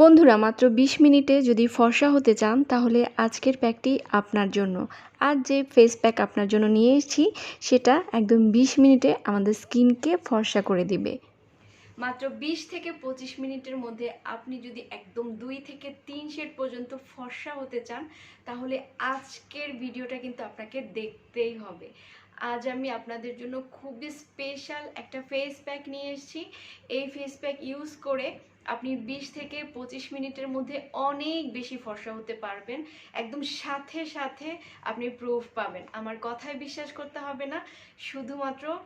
বন্ধুরা, মাত্র ২০ মিনিটে যদি ফর্সা হতে চান, তাহলে আজকের প্যাকটি আপনার জন্য। আজ যে ফেস প্যাক আপনার জন্য নিয়ে এসেছি, সেটা একদম ২০ মিনিটে আমাদের স্কিনকে ফর্সা করে দিবে। মাত্র ২০ থেকে ২৫ মিনিটের মধ্যে আপনি যদি একদম দুই থেকে তিন শেড পর্যন্ত ফর্সা হতে চান, তাহলে আজকের ভিডিওটা কিন্তু আপনাকে দেখতেই হবে। আজ আমি আপনাদের জন্য খুবই স্পেশাল একটা ফেস প্যাক নিয়ে এসেছি। এই ফেস প্যাক ইউজ করে আপনি 20 থেকে 25 মিনিটের মধ্যে অনেক বেশি ফর্সা হতে পারবেন। একদম সাথে সাথে আপনি প্রুফ পাবেন। আমার কথায় বিশ্বাস করতে হবে না। শুধুমাত্র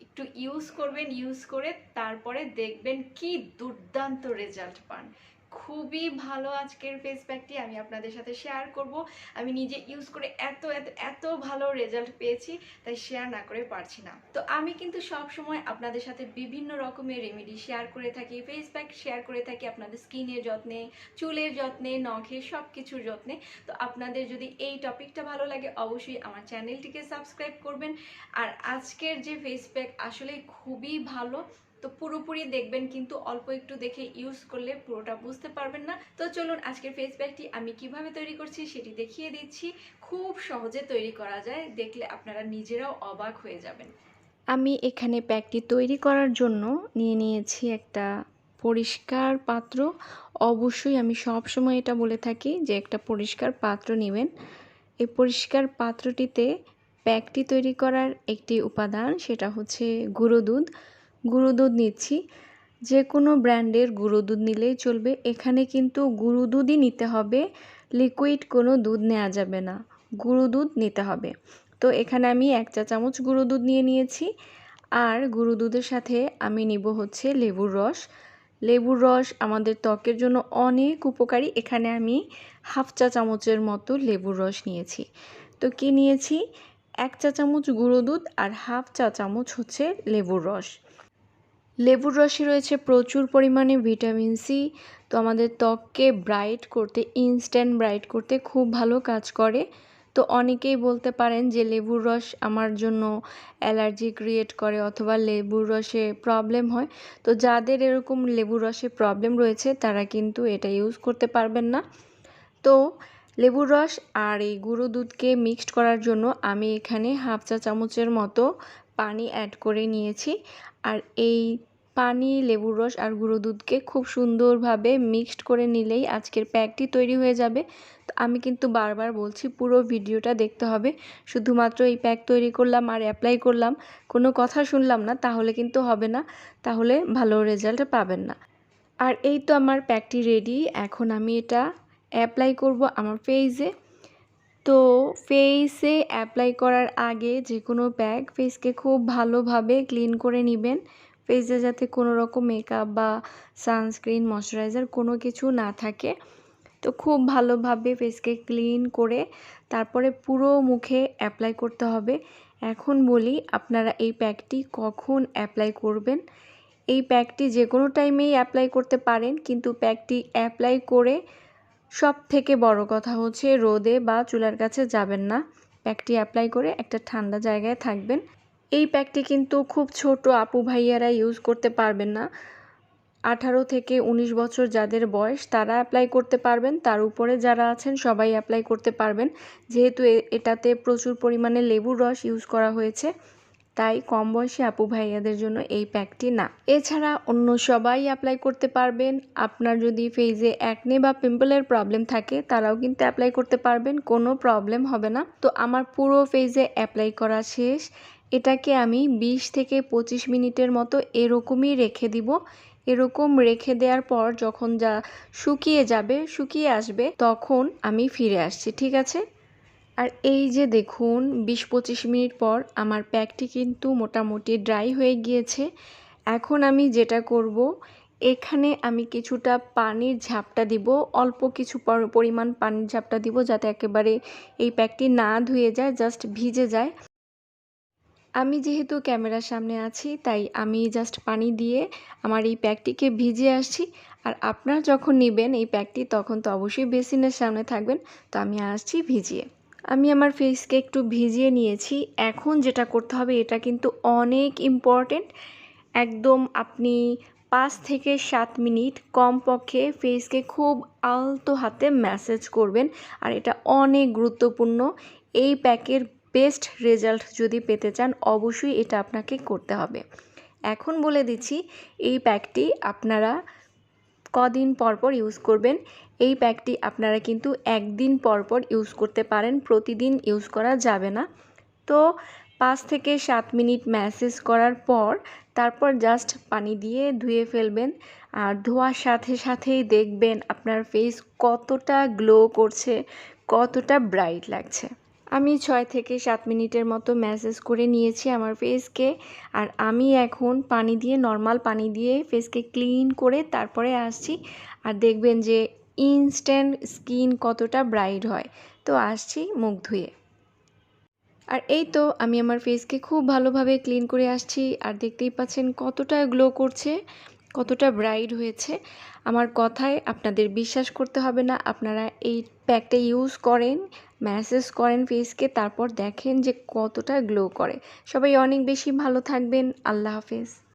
একটু ইউজ করবেন ইউজ করে তারপরে দেখবেন কি দুর্দান্ত রেজাল্ট পান। খুবই ভালো আজকের ফেস প্যাকটি আমি আপনাদের সাথে শেয়ার করব। আমি নিজে ইউজ করে এত এত এত ভালো রেজাল্ট পেয়েছি, তাই শেয়ার না করে পারছি না। তো আমি কিন্তু সব সময় আপনাদের সাথে বিভিন্ন রকমের রেমেডি শেয়ার করে থাকি ফেস প্যাক শেয়ার করে থাকি আপনাদের স্কিনের যত্নে, চুলের যত্নে, নখের সব কিছুর যত্নে। তো আপনাদের যদি এই টপিকটা ভালো লাগে, অবশ্যই আমার চ্যানেলটিকে সাবস্ক্রাইব করবেন। আর আজকের যে ফেস প্যাক আসলে খুবই ভালো। তো পুরোপুরি দেখবেন কিন্তু অল্প একটু দেখে ইউজ করলে পুরোটা বুঝতে পারবেন না। তো চলুন আজকের ফেস প্যাকটি আমি কীভাবে তৈরি করছি সেটি দেখিয়ে দিচ্ছি। খুব সহজে তৈরি করা যায়, দেখলে আপনারা নিজেরাও অবাক হয়ে যাবেন। আমি এখানে প্যাকটি তৈরি করার জন্য নিয়ে নিয়েছি একটা পরিষ্কার পাত্র। অবশ্যই আমি সব সময় এটা বলে থাকি যে একটা পরিষ্কার পাত্র নেবেন। এই পরিষ্কার পাত্রটিতে প্যাকটি তৈরি করার একটি উপাদান, সেটা হচ্ছে গুঁড়ো দুধ। গুঁড়ো দুধ নিচ্ছি। যে কোনো ব্র্যান্ডের গুঁড়ো দুধ নিলেই চলবে। এখানে কিন্তু গুঁড়ো দুধই নিতে হবে। লিকুইড কোনো দুধ নেওয়া যাবে না। গুঁড়ো দুধ নিতে হবে। তো এখানে আমি এক চা চামচ গুঁড়ো দুধ নিয়ে নিয়েছি। আর গুঁড়ো দুধের সাথে আমি নিব হচ্ছে লেবুর রস। লেবুর রস আমাদের ত্বকের জন্য অনেক উপকারী। এখানে আমি হাফ চা চামচের মতো লেবুর রস নিয়েছি। তো কি নিয়েছি? এক চা চামচ গুঁড়ো দুধ আর হাফ চা চামচ হচ্ছে লেবুর রস। লেবুর রসে রয়েছে প্রচুর পরিমাণে ভিটামিন সি। তো আমাদের ত্বককে ব্রাইট করতে ইনস্ট্যান্ট ব্রাইট করতে খুব ভালো কাজ করে। তো অনেকেই বলতে পারেন যে লেবুর রস আমার জন্য অ্যালার্জি ক্রিয়েট করে অথবা লেবুর রসে প্রবলেম হয়। তো যাদের এরকম লেবুর রসে প্রবলেম রয়েছে, তারা কিন্তু এটা ইউজ করতে পারবেন না। তো লেবুর রস আর এই গুঁড়ো দুধকে মিক্সড করার জন্য আমি এখানে হাফ চা চামচের মতো পানি অ্যাড করে নিয়েছি। আর এই পানি, লেবুর রস আর গুঁড়ো দুধকে খুব সুন্দরভাবে মিক্সড করে নিলেই আজকের প্যাকটি তৈরি হয়ে যাবে। তো আমি কিন্তু বারবার বলছি, পুরো ভিডিওটা দেখতে হবে। শুধুমাত্র এই প্যাক তৈরি করলাম আর অ্যাপ্লাই করলাম, কোনো কথা শুনলাম না, তাহলে কিন্তু হবে না। তাহলে ভালো রেজাল্ট পাবেন না। আর এই তো আমার প্যাকটি রেডি এখন আমি এটা অ্যাপ্লাই করব আমার ফেসে তো ফেসে অ্যাপ্লাই করার আগে যে কোনো প্যাক ফেসকে খুব ভালোভাবে ক্লিন করে নেবেন। ফেসে যাতে কোনো রকম মেকআপ বা সানস্ক্রিন ময়শ্চারাইজার কোনো কিছু না থাকে। তো খুব ভালোভাবে ফেসকে ক্লিন করে তারপরে পুরো মুখে অ্যাপ্লাই করতে হবে। এখন বলি আপনারা এই প্যাকটি কখন অ্যাপ্লাই করবেন। এই প্যাকটি যে কোনো টাইমেই অ্যাপ্লাই করতে পারেন, কিন্তু প্যাকটি অ্যাপ্লাই করে সব থেকে বড় কথা হচ্ছে রোদে বা চুলার কাছে যাবেন না। প্যাকটি অ্যাপ্লাই করে একটা ঠান্ডা জায়গায় থাকবেন। এই প্যাকটি কিন্তু খুব ছোট আপু ভাইয়ারা ইউজ করতে পারবেন না। আঠারো থেকে ১৯ বছর যাদের বয়স তারা অ্যাপ্লাই করতে পারবেন। তার উপরে যারা আছেন সবাই অ্যাপ্লাই করতে পারবেন। যেহেতু এটাতে প্রচুর পরিমাণে লেবুর রস ইউজ করা হয়েছে। তাই কম বয়সী আপু ভাইয়াদের জন্য এই প্যাকটি না। এছাড়া অন্য সবাই অ্যাপ্লাই করতে পারবেন। আপনার যদি ফেজে অ্যাকনে বা পিম্পলের প্রবলেম থাকে, তারাও কিন্তু অ্যাপ্লাই করতে পারবেন। কোনো প্রবলেম হবে না। তো আমার পুরো ফেজে অ্যাপ্লাই করা শেষ। এটাকে আমি 20 থেকে 25 মিনিটের মতো এরকমই রেখে দিব। এরকম রেখে দেওয়ার পর যখন যা শুকিয়ে যাবে, শুকিয়ে আসবে, তখন আমি ফিরে আসছি। ঠিক আছে? আর এই যে দেখুন, বিশ পঁচিশ মিনিট পর আমার প্যাকটি কিন্তু মোটামুটি ড্রাই হয়ে গিয়েছে। এখন আমি যেটা করব, এখানে আমি কিছুটা পানির ঝাপটা দিব, অল্প কিছু পরিমাণ পানির ঝাপটা দিব যাতে একেবারে এই প্যাকটি না ধুয়ে যায়, জাস্ট ভিজে যায়। আমি যেহেতু ক্যামেরার সামনে আছি, তাই আমি জাস্ট পানি দিয়ে আমার এই প্যাকটিকে ভিজে আসছি। আর আপনারা যখন নেবেন এই প্যাকটি, তখন তো অবশ্যই বেসিনের সামনে থাকবেন। তো আমি আসছি ভিজিয়ে। আমি আমার ফেসকে একটু ভিজিয়ে নিয়েছি। এখন যেটা করতে হবে, এটা কিন্তু অনেক ইম্পর্টেন্ট একদম আপনি পাঁচ থেকে সাত মিনিট কমপক্ষে ফেসকে খুব আলতো হাতে ম্যাসেজ করবেন। আর এটা অনেক গুরুত্বপূর্ণ। এই প্যাকের বেস্ট রেজাল্ট যদি পেতে চান, অবশ্যই এটা আপনাকে করতে হবে। এখন বলে দিচ্ছি, এই প্যাকটি আপনারা কদিন পর পর ইউজ করবেন। এই প্যাকটি আপনারা কিন্তু একদিন পর পর ইউজ করতে পারেন, প্রতিদিন ইউজ করা যাবে না। তো পাঁচ থেকে সাত মিনিট ম্যাসেজ করার পর তারপর জাস্ট পানি দিয়ে ধুয়ে ফেলবেন। আর ধোয়ার সাথে সাথেই দেখবেন আপনার ফেস কতটা গ্লো করছে, কতটা ব্রাইট লাগছে। আমি ছয় থেকে সাত মিনিটের মতো ম্যাসেজ করে নিয়েছি আমার ফেসকে। আর আমি এখন পানি দিয়ে, নর্মাল পানি দিয়ে ফেসকে ক্লিন করে তারপরে আসছি। আর দেখবেন যে ইনস্ট্যান্ট স্কিন কতটা ব্রাইট হয়। তো আসছি মুখ ধুয়ে। আর এই তো আমি আমার ফেসকে খুব ভালোভাবে ক্লিন করে আসছি। আর দেখতেই পাচ্ছেন কতটা গ্লো করছে, কতটা ব্রাইট হয়েছে। আমার কথায় আপনাদের বিশ্বাস করতে হবে না। আপনারা এই প্যাকটা ইউজ করেন ম্যাসেজ করেন ফেসকে তারপর দেখেন যে কতটা গ্লো করে। সবাই অনেক বেশি ভালো থাকবেন। আল্লাহ হাফেজ।